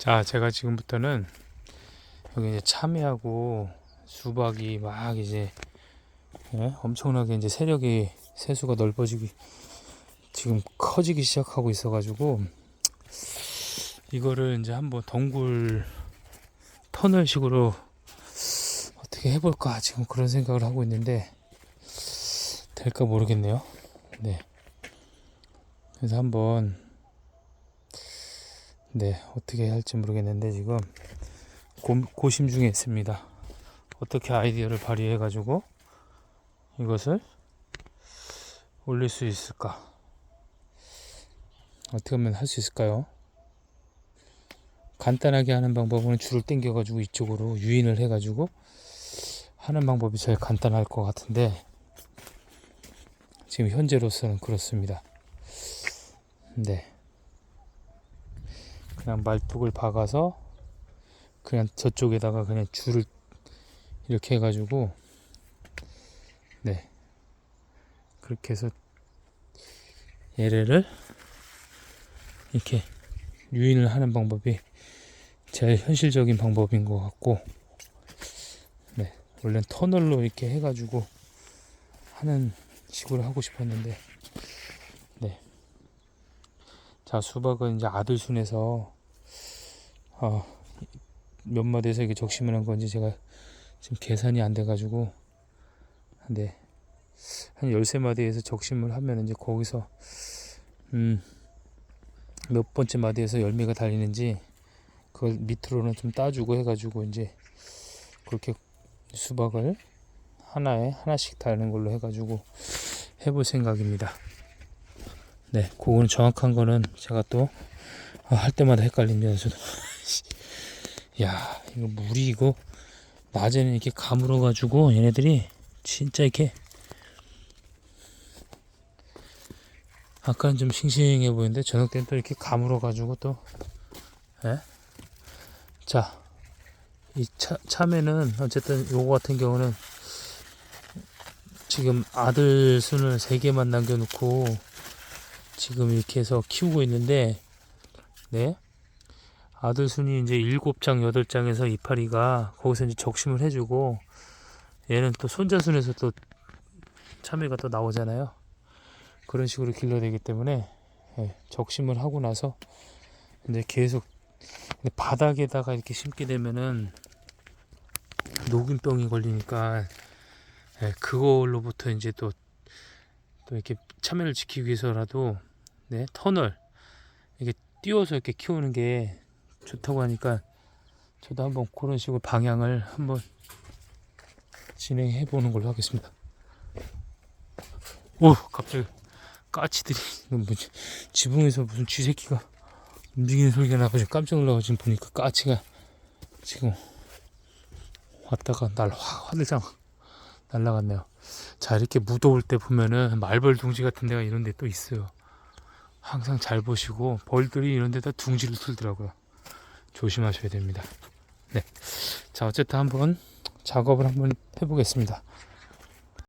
자, 제가 지금부터는 여기 이제 참외하고 수박이 막 이제 예? 엄청나게 이제 세력이 세수가 넓어지기 지금 커지기 시작하고 있어가지고 이거를 이제 한번 덩굴 터널 식으로 어떻게 해볼까 지금 그런 생각을 하고 있는데 될까 모르겠네요. 네. 그래서 한번 네 어떻게 할지 모르겠는데 지금 고, 고심 중에 있습니다. 어떻게 아이디어를 발휘해 가지고 이것을 올릴 수 있을까? 어떻게 하면 할 수 있을까요? 간단하게 하는 방법은 줄을 당겨 가지고 이쪽으로 유인을 해 가지고 하는 방법이 제일 간단할 것 같은데 지금 현재로서는 그렇습니다. 네. 그냥 말뚝을 박아서 그냥 저쪽에다가 그냥 줄을 이렇게 해가지고 네. 그렇게 해서 얘를 이렇게 유인을 하는 방법이 제일 현실적인 방법인 것 같고 네. 원래는 터널로 이렇게 해가지고 하는 식으로 하고 싶었는데 자 수박은 이제 아들 순에서 어, 몇 마디에서 이게 적심을 한 건지 제가 지금 계산이 안 돼가지고 네. 한 13마디에서 적심을 하면 이제 거기서 음, 몇 번째 마디에서 열매가 달리는지 그걸 밑으로는 좀 따주고 해가지고 이제 그렇게 수박을 하나에 하나씩 달는 걸로 해가지고 해볼 생각입니다. 네, 그거는 정확한 거는 제가 또할 때마다 헷갈립니다. 저도. 야, 이거 물이 이거 낮에는 이렇게 가물어 가지고 얘네들이 진짜 이렇게 아까는 좀 싱싱해 보이는데 저녁 때는 또 이렇게 가물어 가지고 또 예? 자, 이 차, 참외는 어쨌든 요거 같은 경우는 지금 아들 순을 세 개만 남겨놓고 지금 이렇게 해서 키우고 있는데 네. 아들 순이 이제 일곱 장 여덟 장에서 이파리가 거기서 이제 적심을 해주고 얘는 또 손자 순에서 또 참외가 또 나오잖아요. 그런 식으로 길러내기 때문에 예, 적심을 하고 나서 이제 계속 바닥에다가 이렇게 심게 되면은 녹균병이 걸리니까 예, 그걸로부터 이제 또또 이렇게 참외를 지키기 위해서라도 네, 터널 이렇게 띄워서 이렇게 키우는 게 좋다고 하니까 저도 한번 그런 식으로 방향을 한번 진행해 보는 걸로 하겠습니다. 오, 갑자기 까치들이 뭐지? 지붕에서 무슨 쥐새끼가 움직이는 소리가 나가지고 깜짝 놀라서 지금 보니까 까치가 지금 왔다가 날확 화들짝 날라갔네요. 자 이렇게 무더울 때 보면은 말벌 둥지 같은 데가 이런 데 또 있어요. 항상 잘 보시고 벌들이 이런 데다 둥지를 틀더라고요. 조심하셔야 됩니다. 네. 자, 어쨌든 한번 작업을 한번 해보겠습니다.